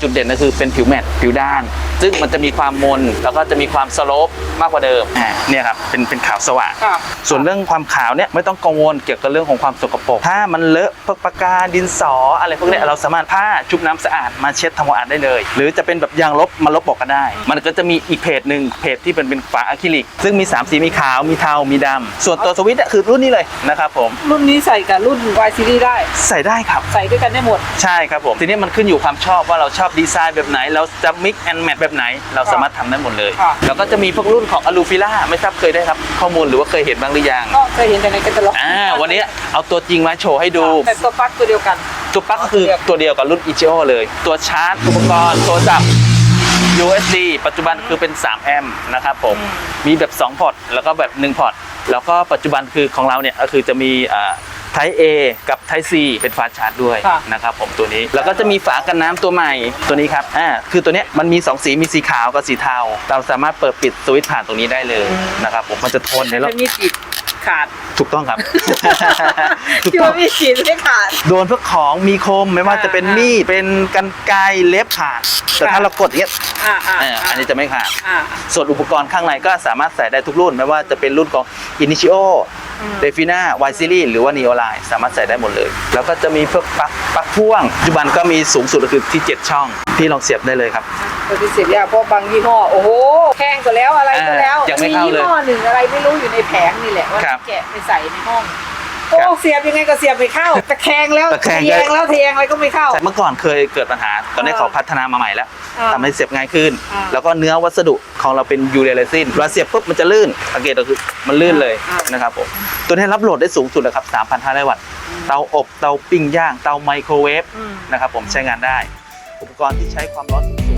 จุดเด่นก็คือเป็นผิวแมตต์ผิวด้าน ซึ่งมันจะมีความมนแล้วก็จะมีความสโลปมากกว่าเดิมอ่าเนี่ยครับเป็นเป็นขาวสว่าง ค่ะ ส่วนเรื่องความขาวเนี่ยไม่ต้องกังวลเกี่ยวกับเรื่องของความสกปรก ถ้ามันเลอะพวกปากกาดินสออะไรพวกเนี้ยเราสามารถผ้าชุบน้ำสะอาดมาเช็ดทำความสะอาดได้เลย หรือจะเป็นแบบยางลบมาลบบอกก็ได้ มันก็จะมีอีกเพจหนึ่งเพจที่เป็นเป็นฝาอะคริลิก ซึ่งมี 3 สีมีขาวมีเทา มีดำส่วนตัวสวิตช์อะคือรุ่นนี้เลยนะครับผมรุ่นนี้ใส่กับรุ่น Y Series ได้ ใส่ได้ครับ ใส่ด้วยกันได้หมด ใช่ครับผม ทีนี้มันขึ้นอยู่ความชอบว่าเราชอบดีไซน์แบบไหน เราจะ mix and match แบบไหนเราสามารถทำได้หมดเลยค่ะ แล้วก็จะมีพวกรุ่นของอลูฟิล่าไม่ทราบเคยได้รับ ข้อมูลหรือว่าเคยเห็นบ้างหรือยังก็เคยเห็นแต่ในกระตล็อกอ่าวันนี้เอาตัวจริงมาโชว์ให้ดูแต่ตัวปลั๊กตัวเดียวกันตัวปลั๊กก็คือตัวเดียวกับรุ่น i c h i o เลย ตัวชาร์จอุปกรณ์โทรศัพท์ USB ปัจจุบันคือเป็น 3 แอมป์นะครับผมอืมมีแบบ 2 พอร์ต แล้วก็แบบ 1 พอร์ต แล้วก็ปัจจุบันคือของเราเนี่ยก็คือจะมี ไท p e A กับ Type C เป็นฟาสต์ชาร์จด้วยค่ะ นะครับผมตัวนี้แล้วก็จะมีฝากันน้ำตัวใหม่ตัวนี้ครับอ่าคือตัวเนี้ยมันมี 2 สีมีสีขาวกับสีเทาเราสามารถเปิดปิดสวิตช์ผ่านตรงนี้ได้เลยนะครับผมมันจะทนในแล้วจะมีขีดขาดถูกต้องครับ ถูกที่ต้อว่าง มีขีดไม่ขาด โดนพวกของมีคมไม่ว่าจะเป็นอ่ามีดเป็นกันไกรเล็บขาดแต่ถ้าค่ะเรากดอย่างเงี้ยอ่าอ่าเอออันนี้จะไม่ขาด อ่า ส่วนอุปกรณ์ข้างในก็สามารถใส่ได้ทุกรุ่น ไม่ว่าจะเป็นรุ่นของ Initio อืม d e f i n a Y Series หรือว่า Neo Line สามารถใส่ได้หมดเลย แล้วก็จะมีพวกปลั๊กปลั๊กพ่วง ปัจจุบันก็มีสูงสุดก็คือที่ 7 ช่อง พี่ลองเสียบได้เลยครับปฏิเสธยากเพราะบางยี่ห้อ โอ้โหแพงกว่าแล้วอะไรก็แล้วอ่ายังไม่เข้าเลยยี่ห้อหนึ่งอะไรไม่รู้อยู่ในแผงนี่แหละว่าครับแกะไปใส่ในห้อง โอ้ครับเสียบยังไงก็เสียบไม่เข้าตะแคงแล้วตะแคงทงแล้วเทียงอะไรก็ไม่เข้า แต่เมื่อก่อนเคยเกิดปัญหา ตอนนี้อ่าเขาพัฒนามาใหม่แล้วอ่าทำให้เสียบง่ายขึ้น อ่า แล้วก็เนื้อวัสดุของเราเป็นยูเรเรซินเวลาเสียบปุ๊บมันจะลื่นสังเกตก็คือมันลื่นเลยอ่านะครับผมตัวนี้รับโหลดได้สูงสุดเลยครับ 3,500 วัตต์ เตาอบ เตาปิ้งย่าง เตาไมโครเวฟอืม นะครับผมใช้งานได้ อุปกรณ์ที่ใช้ความร้อนสูง